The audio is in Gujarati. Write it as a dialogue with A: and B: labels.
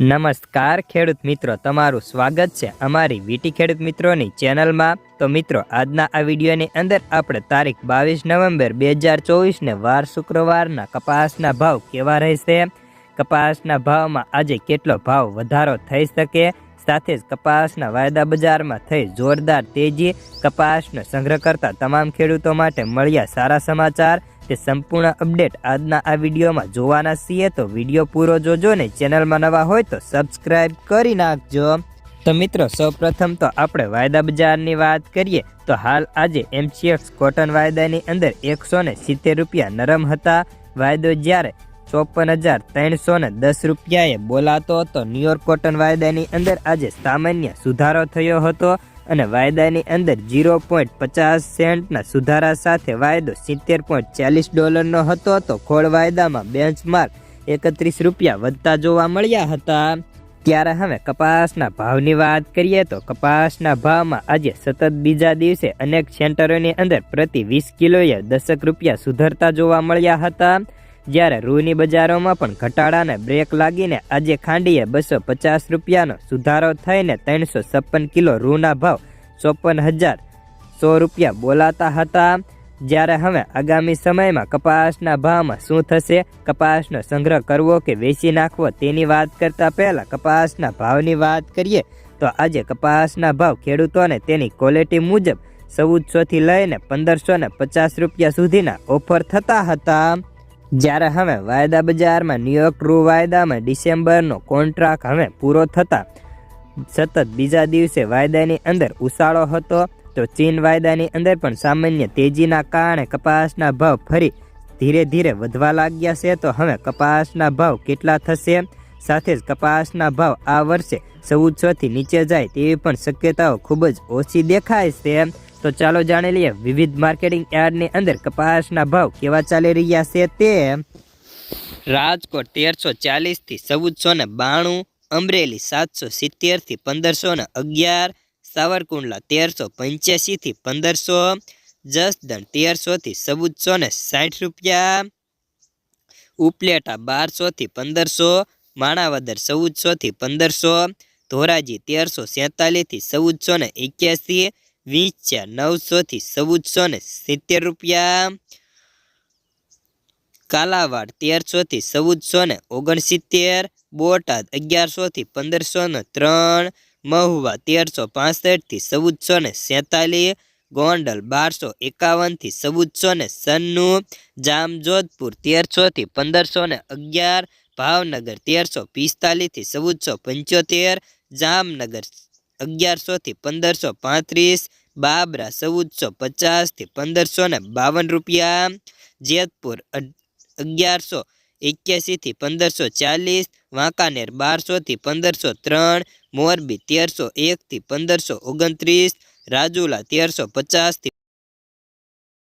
A: નમસ્કાર ખેડૂત મિત્રો, તમારું સ્વાગત છે અમારી વીટી ખેડૂત મિત્રોની ચેનલમાં. તો મિત્રો, આજના આ વિડીયોની અંદર આપણે તારીખ બાવીસ નવેમ્બર બે હજાર ચોવીસને વાર શુક્રવારના કપાસના ભાવ કેવા રહેશે? કપાસના ભાવમાં આજે કેટલો ભાવ વધારો થઈ શકે? સાથે જ કપાસના વાયદા બજારમાં થઈ જોરદાર તેજી. કપાસનો સંગ્રહ કરતા તમામ ખેડૂતો માટે મળ્યા સારા સમાચાર. તે સંપૂર્ણ અપડેટ આજના આ વિડીયોમાં જોવાના છીએ, તો વીડિયો પૂરો જોજો ને ચેનલમાં નવા હોય તો સબસ્ક્રાઇબ કરી નાખજો. તો મિત્રો, સૌપ્રથમ તો આપણે વાયદા બજારની વાત કરીએ, તો હાલ આજે એમસીએક્સ કોટન વાયદાની અંદર એકસો ને સિત્તેર રૂપિયા નરમ હતા. વાયદો જ્યારે ચોપન હજાર ત્રણસો ને દસ રૂપિયાએ બોલાતો હતો, ન્યુયોર્ક કોટન વાયદાની અંદર આજે સામાન્ય સુધારો થયો હતો. અને વાયદાની અંદર ઝીરો પોઈન્ટ પચાસ સેન્ટના સુધારા સાથે વાયદો સિત્તેર પોઈન્ટ ચાલીસ ડોલરનો હતો તો ખોળ વાયદામાં બેન્ચમાર્ક એકત્રીસ રૂપિયા વધતા જોવા મળ્યા હતા. ત્યારે હવે કપાસના ભાવની વાત કરીએ તો કપાસના ભાવમાં આજે સતત બીજા દિવસે અનેક સેન્ટરોની અંદર પ્રતિ વીસ કિલોએ દસક રૂપિયા સુધરતા જોવા મળ્યા હતા. જ્યારે રૂની બજારોમાં પણ ઘટાડાને બ્રેક લાગીને આજે ખાંડીએ બસો પચાસ રૂપિયાનો સુધારો થઈને ત્રણસો છપ્પન કિલો રૂના ભાવ ચોપન હજાર સો રૂપિયા બોલાતા હતા. જ્યારે હવે આગામી સમયમાં કપાસના ભાવમાં શું થશે? કપાસનો સંગ્રહ કરવો કે વેચી નાખવો તેની વાત કરતા પહેલા કપાસના ભાવની વાત કરીએ તો આજે કપાસના ભાવ ખેડૂતોને તેની ક્વોલિટી મુજબ ચૌદસોથી લઈને પંદરસો ને પચાસ રૂપિયા સુધીના ઓફર થતા હતા. જ્યારે હવે વાયદા બજારમાં ન્યુયોર્ક રૂ વાયદામાં ડિસેમ્બરનો કોન્ટ્રાક્ટ હવે પૂરો થતા સતત બીજા દિવસે વાયદાની અંદર ઉછાળો હતો, તો ચીન વાયદાની અંદર પણ સામાન્ય તેજીના કારણે કપાસના ભાવ ફરી ધીરે ધીરે વધવા લાગ્યા છે, તો હવે કપાસના ભાવ કેટલા થશે? સાથે જ કપાસના ભાવ આ વર્ષે ચૌદસોથી નીચે જાય તેવી પણ શક્યતાઓ ખૂબ જ ઓછી દેખાય છે. તો ચાલો જાણી લઈએ વિવિધ માર્કેટિંગ યાર્ડની અંદર કપાસના ભાવ કેવા ચાલી રહ્યા છે તે. રાજકોટ તેરસો ચાલીસથી ચૌદસો ને બાણું, અમરેલી સાતસો સિત્તેરથી પંદરસો ને અગિયાર, સાવરકુંડલા તેરસો પંચ્યાસીથી પંદરસો, જસદણ તેરસોથી ચૌદસો ને સાઠ રૂપિયા, ઉપલેટા બારસોથી પંદરસો માણાવદર ચૌદસોથી પંદરસો, ધોરાજી તેરસો સેતાલીસથી ચૌદસો ને એક્યાસી વીંચ્યા નવસોથી ચૌદસો ને સિત્તેર રૂપિયા. કાલાવાડ તેરસોથી ચૌદસો ને ઓગણસિત્તેર, બોટાદ અગિયારસોથી પંદરસો ને ત્રણ, મહુવા તેરસો પાસઠથી ચૌદસો ને સેતાલીસ, ગોંડલ બારસો એકાવનથી ચૌદસો ને સન્નું, જામજોધપુર તેરસોથી પંદરસો ને અગિયાર ભાવનગર તેરસો પિસ્તાલીસથી ચૌદસો પંચોતેર, જામનગર અગિયારસોથી પંદરસો પાંત્રીસ, બાબરા ચૌદસો પચાસથી પંદરસો ને બાવન રૂપિયા, જેતપુર અગિયારસો એક્યાસીથી પંદરસો ચાલીસ, વાંકાનેર બારસોથી પંદરસો ત્રણ, મોરબી તેરસો એકથી પંદરસો ઓગણત્રીસ, રાજુલા તેરસો પચાસથી